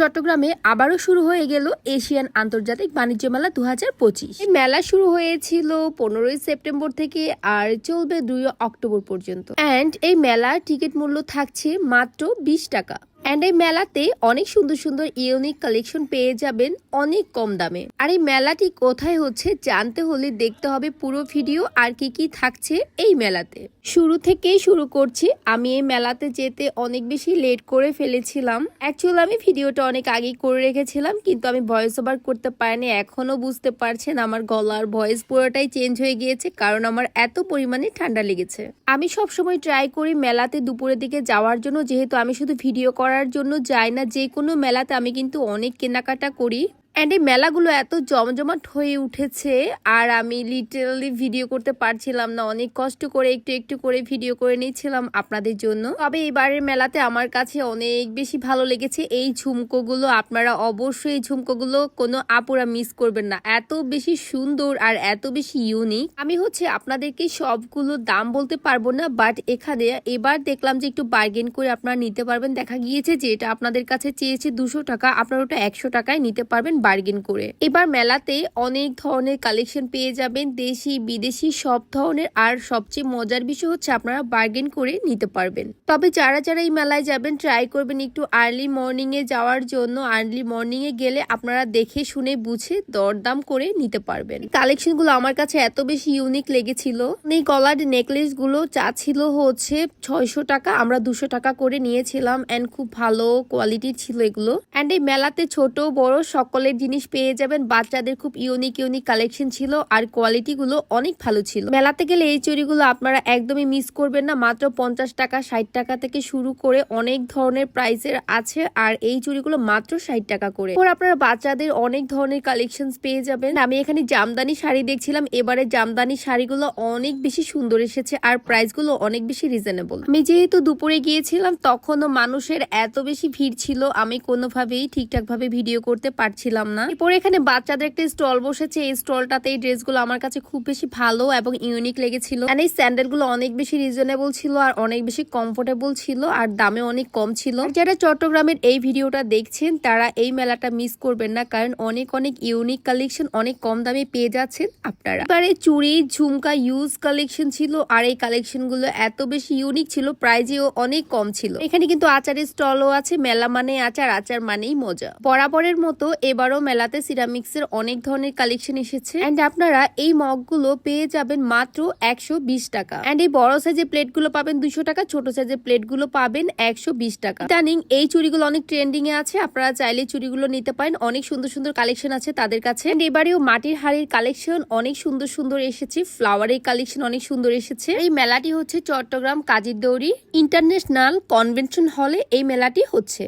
চট্টগ্রামে আবারও শুরু হয়ে গেল এশিয়ান আন্তর্জাতিক বাণিজ্য মেলা দু হাজার পঁচিশ। এই মেলা শুরু হয়েছিল পনেরোই সেপ্টেম্বর থেকে আর চলবে দুই অক্টোবর পর্যন্ত। অ্যান্ড এই মেলার টিকিট মূল্য থাকছে মাত্র বিশ টাকা। অ্যান্ড এই মেলাতে অনেক সুন্দর সুন্দর ইউনিক কালেকশন পেয়ে যাবেন অনেক কম দামে। আর এই মেলাটি কোথায় হচ্ছে জানতে হলে দেখতে হবে পুরো ভিডিও আর কি কি থাকছে এই মেলাতে। শুরু থেকেই শুরু করছি। আমি এই মেলাতে যেতে অনেক বেশি লেট করে ফেলেছিলাম। অ্যাকচুয়ালি আমি ভিডিওটা অনেক আগেই করে রেখেছিলাম, কিন্তু আমি ভয়েস ওভার করতে পারিনি এখনও বুঝতে পারছেন আমার গলার ভয়েস পুরোটাই চেঞ্জ হয়ে গিয়েছে, কারণ আমার এত পরিমাণে ঠান্ডা লেগেছে। আমি সব সময় ট্রাই করি মেলাতে দুপুরের দিকে যাওয়ার জন্য, যেহেতু আমি শুধু ভিডিও করার জন্য যাই না যে কোনো মেলাতে আমি কিন্তু অনেক কেনাকাটা করি। অ্যান্ড এই মেলাগুলো এত জমজমাট হয়ে উঠেছে, আর আমি লিটারালি ভিডিও করতে পারছিলাম না। অনেক কষ্ট করে একটু একটু করে ভিডিও করে নিচ্ছিলাম আপনাদের জন্য। তবে এবারের মেলাতে আমার কাছে অনেক বেশি ভালো লেগেছে। এই ঝুমকোগুলো আপনারা অবশ্যই এই ঝুমকোগুলো কোনো আপুরা মিস করবেন না। এত বেশি সুন্দর আর এত বেশি ইউনিক আমি হচ্ছে আপনাদেরকে সবগুলো দাম বলতে পারব না বাট এখানে এবার দেখলাম যে একটু বার্গেন করে আপনারা নিতে পারবেন। দেখা গিয়েছে যে এটা আপনাদের কাছে চেয়েছে দুশো টাকা, আপনারা ওটা একশো টাকায় নিতে পারবেন। বার্গেন করে। এবার মেলাতে অনেক ধরনের কালেকশন পেয়ে যাবেন, দেশি, বিদেশি, সব ধরনের। আর সবচেয়ে মজার বিষয় হচ্ছে আপনারা বার্গেন করে নিতে পারবেন। তবে যারা যারা এই মেলায় যাবেন ট্রাই করবেন একটু আর্লি মর্নিং এ যাওয়ার জন্য। আর্লি মর্নিং এ গেলে আপনারা দেখে, শুনে, বুঝে দরদাম করে নিতে পারবেন। কালেকশনগুলো আমার কাছে এত বেশি ইউনিক লেগেছিল। এই গলার নেকলেসগুলো চা ছিল হচ্ছে ছয়শো টাকা, আমরা দুশো টাকা করে নিয়েছিলাম। এন্ড খুব ভালো কোয়ালিটির ছিল এগুলো। এন্ড এই মেলাতে ছোট, বড় সকলের জিনিস পেয়ে যাবেন। বাচ্চাদের খুব ইউনিক ইউনিক কালেকশন ছিল আর কোয়ালিটি গুলো অনেক ভালো ছিল। মেলাতে গেলে এই চুড়িগুলো আপনারা একদমই মিস করবেন না। মাত্র পঞ্চাশ টাকা, ষাট টাকা থেকে শুরু করে অনেক ধরনের প্রাইসের আছে আর এই চুড়িগুলো মাত্র ষাট টাকা করে। এরপর আপনারা বাচ্চাদের অনেক ধরনের কালেকশন পেয়ে যাবেন। আমি এখানে জামদানি শাড়ি দেখছিলাম। এবারে জামদানি শাড়িগুলো অনেক বেশি সুন্দর এসেছে আর প্রাইসগুলো অনেক বেশি রিজনেবল আমি যেহেতু দুপুরে গিয়েছিলাম, তখনও মানুষের এত বেশি ভিড় ছিল। আমি কোনোভাবেই ঠিকঠাক ভাবে ভিডিও করতে পারছিলাম না। এরপর এখানে বাচ্চাদের একটা স্টল বসেছে। এই স্টলটাতে এই ড্রেসগুলো আমার কাছে খুব বেশি ভালো এবং ইউনিক লেগেছিল। আর এই স্যান্ডেলগুলো অনেক বেশি রিজনেবল ছিল আর অনেক বেশি কমফোর্টেবল ছিল আর দামে অনেক কম ছিল। যারা চট্টগ্রামের এই ভিডিওটা দেখছেন, তারা এই মেলাটা মিস করবেন না কারণ অনেক অনেক ইউনিক কালেকশন অনেক কম দামে পেয়ে যাচ্ছেন আপনারা। এবারে চুড়ি, ঝুমকা ইউজ কালেকশন ছিল আর এই কালেকশনগুলো এত বেশি ইউনিক ছিল প্রাইজেও অনেক কম ছিল। এখানে কিন্তু আচারের স্টলও আছে, মেলা মানে আচার আচার মানেই মজা। বরাবরের মতো এবারও মেলাতে সিরামিক্স এর অনেক ধরনের কালেকশন এসেছে। এন্ড আপনারা এই মগগুলো পেয়ে যাবেন মাত্র একশো বিশ টাকা। এন্ড এই বড় সাইজের প্লেটগুলো পাবেন দুশো টাকা, ছোট সাইজের প্লেটগুলো পাবেন একশো বিশ টাকা। ইদানিং এই চুড়িগুলো অনেক ট্রেন্ডিং এ আছে, আপনারা চাইলে চুড়িগুলো নিতে পারেন। অনেক সুন্দর সুন্দর কালেকশন আছে তাদের কাছে। এবারেও মাটির হাড়ির কালেকশন অনেক সুন্দর সুন্দর এসেছে ফ্লাওয়ারের কালেকশন অনেক সুন্দর এসেছে। এই মেলাটি হচ্ছে চট্টগ্রাম কাজীর দৌড়ি ইন্টারন্যাশনাল কনভেনশন হলে এই মেলাটি হচ্ছে।